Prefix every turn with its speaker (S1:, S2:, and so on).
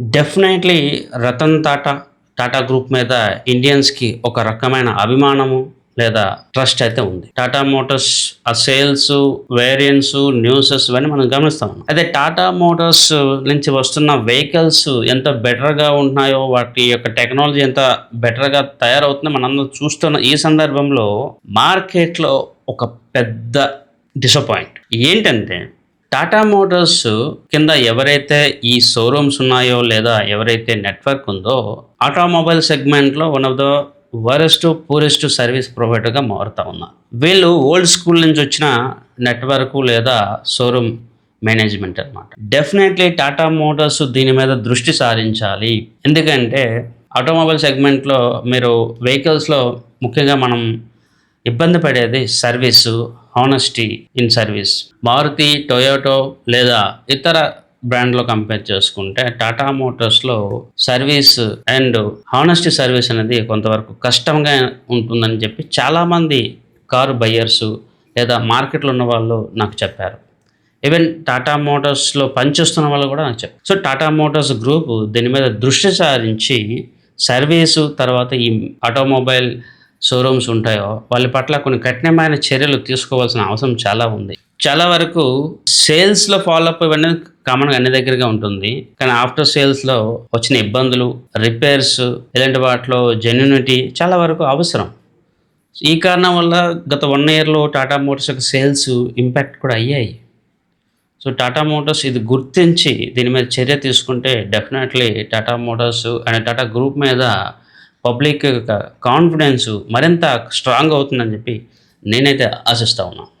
S1: Definitely Ratan Tata Tata group మీద ఇండియన్స్కి ఒక రకమైన అభిమానము లేదా ట్రస్ట్ అయితే ఉంది. టాటా మోటార్స్ ఆ సేల్స్ వేరియంట్స్ న్యూసెస్ ఇవన్నీ మనం గమనిస్తాం అదే టాటా మోటార్స్ నుంచి వస్తున్న వెహికల్స్ ఎంత బెటర్గా ఉంటున్నాయో వాటి యొక్క టెక్నాలజీ ఎంత బెటర్గా తయారవుతుందో మనందరం చూస్తున్న ఈ సందర్భంలో మార్కెట్లో ఒక పెద్ద డిసప్పాయింట్ ఏంటంటే టాటా మోటార్స్ కింద ఎవరైతే ఈ షోరూమ్స్ ఉన్నాయో లేదా ఎవరైతే నెట్వర్క్ ఉందో ఆటోమొబైల్ సెగ్మెంట్లో one of the worst poorest service ప్రొవైడర్గా మారుతా ఉన్నారు వీళ్ళు ఓల్డ్ స్కూల్ నుంచి వచ్చిన నెట్వర్క్ లేదా షోరూమ్ మేనేజ్మెంట్ అనమాట డెఫినెట్లీ టాటా మోటార్స్ దీని మీద దృష్టి సారించాలి. ఎందుకంటే ఆటోమొబైల్ సెగ్మెంట్లో మీరు వెహికల్స్లో ముఖ్యంగా మనం ఇబ్బంది పడేది service honesty in service Maruti Toyota లేదా ఇతర బ్రాండ్లో కంపేర్ చేసుకుంటే టాటా మోటార్స్లో సర్వీస్ అండ్ హానెస్టీ సర్వీస్ అనేది కొంతవరకు కష్టంగా ఉంటుందని చెప్పి చాలామంది కారు బయ్యర్స్ లేదా మార్కెట్లో ఉన్న వాళ్ళు నాకు చెప్పారు. ఈవెన్ టాటా మోటార్స్లో పనిచేస్తున్న వాళ్ళు కూడా నాకు చెప్పారు. సో టాటా మోటార్స్ గ్రూప్ దీని మీద దృష్టి సారించి సర్వీసు తర్వాత ఈ ఆటోమొబైల్ షోరూమ్స్ ఉంటాయో వాళ్ళ పట్ల కొన్ని కఠినమైన చర్యలు తీసుకోవాల్సిన అవసరం చాలా ఉంది. చాలా వరకు సేల్స్లో ఫాలో అప్ ఇవన్నీ కామన్గా అన్ని దగ్గరగా ఉంటుంది. కానీ ఆఫ్టర్ సేల్స్లో వచ్చిన ఇబ్బందులు రిపేర్స్ ఇలాంటి వాటిలో జెన్యునిటీ చాలా వరకు అవసరం. ఈ కారణం వల్ల గత వన్ ఇయర్లో టాటా మోటార్స్ యొక్క సేల్స్ ఇంపాక్ట్ కూడా అయ్యాయి. సో టాటా మోటార్స్ ఇది గుర్తించి దీని మీద చర్య తీసుకుంటే definitely Tata motors and Tata group మీద పబ్లిక్ కాన్ఫిడెన్స్ మరింత స్ట్రాంగ్ అవుతుందని చెప్పి నేనైతే ఆశిస్తూ ఉన్నాను